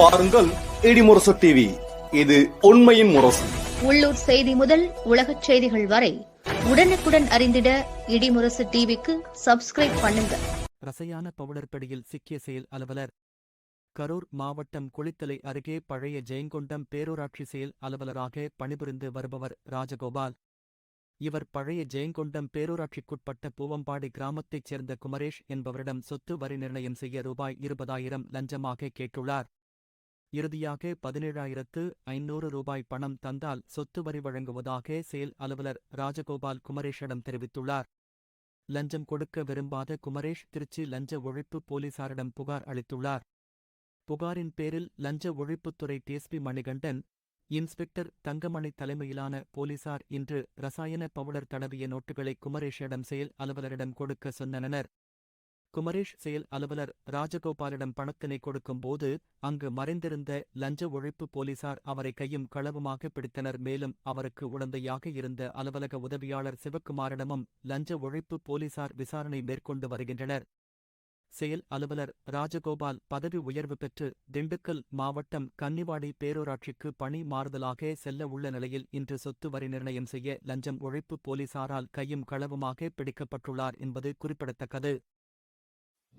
பாருங்கள் இடிமுரசு டிவி இது உண்மையின் முரசு. உள்ளூர் செய்தி முதல் உலகச் செய்திகள் வரை உடனுக்குடன் அறிந்திட இடிமுரசு டிவிக்கு சப்ஸ்கிரைப் பண்ணுங்க. ரசையான பவுடர் பிடியில் சிக்கிய செயல் அலுவலர். கரூர் மாவட்டம் குளித்தலை அருகே பழைய ஜெயங்கொண்டம் பேரூராட்சி செயல் அலுவலராக பணிபுரிந்து வருபவர் ராஜகோபால். இவர் பழைய ஜெயங்கொண்டம் பேரூராட்சிக்குட்பட்ட பூவம்பாடி கிராமத்தைச் சேர்ந்த குமரேஷ் என்பவரிடம் சொத்து வரி நிர்ணயம் செய்ய ரூபாய் இருபதாயிரம் லஞ்சமாக கேட்டுள்ளார். இறுதியாக பதினேழாயிரத்து ஐநூறு ரூபாய் பணம் தந்தால் சொத்து வரி வழங்குவதாக செயல் அலுவலர் ராஜகோபால் குமரேஷிடம் தெரிவித்துள்ளார். லஞ்சம் கொடுக்க விரும்பாத குமரேஷ் திருச்சி லஞ்ச ஒழிப்பு போலீசாரிடம் புகார் அளித்துள்ளார். புகாரின் பேரில் லஞ்ச ஒழிப்புத்துறை டிஎஸ்பி மணிகண்டன் இன்ஸ்பெக்டர் தங்கமணி தலைமையிலான போலீசார் இன்று ரசாயன பவுடர் தடவிய நோட்டுகளை குமரேஷிடம் செயல் அலுவலரிடம் கொடுக்க சொன்னனர். குமரேஷ் செயல் அலுவலர் ராஜகோபாலிடம் பணத்தினை கொடுக்கும்போது அங்கு மறைந்திருந்த லஞ்ச ஒழிப்பு போலீசார் அவரை கையும் களவுமாக பிடித்தனர். மேலும் அவருக்கு உடந்தையாக இருந்த அலுவலக உதவியாளர் சிவக்குமாரிடமும் லஞ்ச ஒழிப்பு போலீசார் விசாரணை மேற்கொண்டு வருகின்றனர். செயல் அலுவலர் ராஜகோபால் பதவி உயர்வு பெற்று திண்டுக்கல் மாவட்டம் கன்னிவாடி பேரூராட்சிக்கு பணி மாறுதலாக செல்ல உள்ள நிலையில் இன்று சொத்து வரி நிர்ணயம் செய்ய லஞ்சம் ஒழிப்பு போலீசாரால் கையும் களவுமாக பிடிக்கப்பட்டுள்ளார் என்பது குறிப்பிடத்தக்கது.